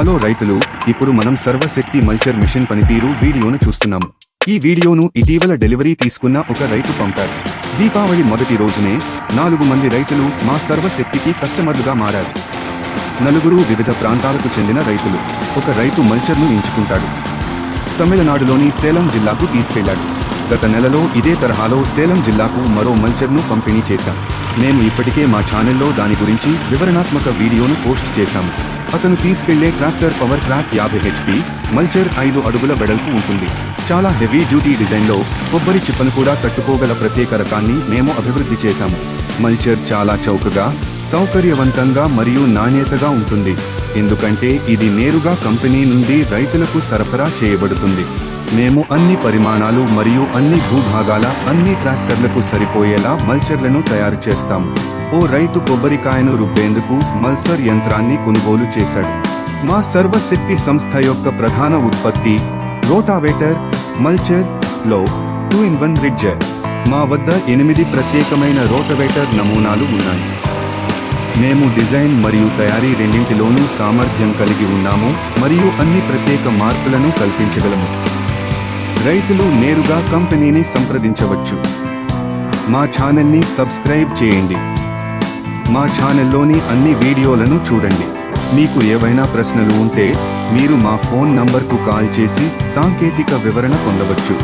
Hello రైతులు ఇప్పుడు మనం సర్వశక్తి మల్చర్ మిషన్ పనితీరు వీడియోను చూస్తున్నాము ఈ వీడియోను ఇటీవల డెలివరీ తీసుకున్న ఒక రైతు పంపారు. దీపావళి మొదటి రోజునే నాలుగు మంది రైతులు మా సర్వశక్తికి కస్టమర్లుగా మారారు. నలుగురు వివిధ ప్రాంతాలకు చెందిన రైతులు ఒక రైతు మల్చర్ను ఎంచుకుంటాడు. తమిళనాడులోని సేలం జిల్లాకు తీసుకెళ్ళాడు. గత నెలలో ఇదే తరహాలో సేలం జిల్లాకు మరో మల్చర్ను పంపిణీ చేశాం. మేము ఇప్పటికే మా ఛానల్లో దాని గురించి వివరణాత్మక వీడియోను పోస్ట్ చేశాము. అతను తీసుకెళ్ళే ట్రాక్టర్ పవర్ ట్రాక్ యాభై హెచ్పి మల్చర్ ఐదు అడుగుల వెడల్పు ఉంటుంది. చాలా హెవీ డ్యూటీ డిజైన్లో కొబ్బరి చిప్పను కూడా తట్టుకోగల ప్రత్యేక రకాన్ని మేము అభివృద్ధి చేశాము. మల్చర్ చాలా చౌకగా సౌకర్యవంతంగా మరియు నాణ్యతగా ఉంటుంది. ఎందుకంటే ఇది నేరుగా కంపెనీ నుండి రైతులకు సరఫరా చేయబడుతుంది. మేము అన్ని పరిమాణాలు మరియు అన్ని భూభాగాల అన్ని ట్రాక్టర్లకు సరిపోయేలా మల్చర్లను తయారు చేస్తాము ఓ రైతు కొబ్బరికాయను రుబ్బేందుకు మల్సర్ యంత్రాన్ని కొనుగోలు చేశాడు. మా సర్వశక్తి సంస్థ యొక్క ప్రధాన ఉత్పత్తి రోటావేటర్ మల్చర్లో టూ ఇన్ వన్ రిడ్జర్. మా వద్ద ఎనిమిది ప్రత్యేకమైన రోటవేటర్ నమూనాలు ఉన్నాయి. మేము డిజైన్ మరియు తయారీ రెండింటిలోనూ సామర్థ్యం కలిగి ఉన్నాము మరియు అన్ని ప్రత్యేక మార్పులను కల్పించగలము. రైతులు నేరుగా కంపెనీని సంప్రదించవచ్చు. మా ఛానల్ని సబ్స్క్రైబ్ చేయండి. మా ఛానల్లోని అన్ని వీడియోలను చూడండి. మీకు ఏవైనా ప్రశ్నలు ఉంటే మీరు మా ఫోన్ నంబర్కు కాల్ చేసి సాంకేతిక వివరణ పొందవచ్చు.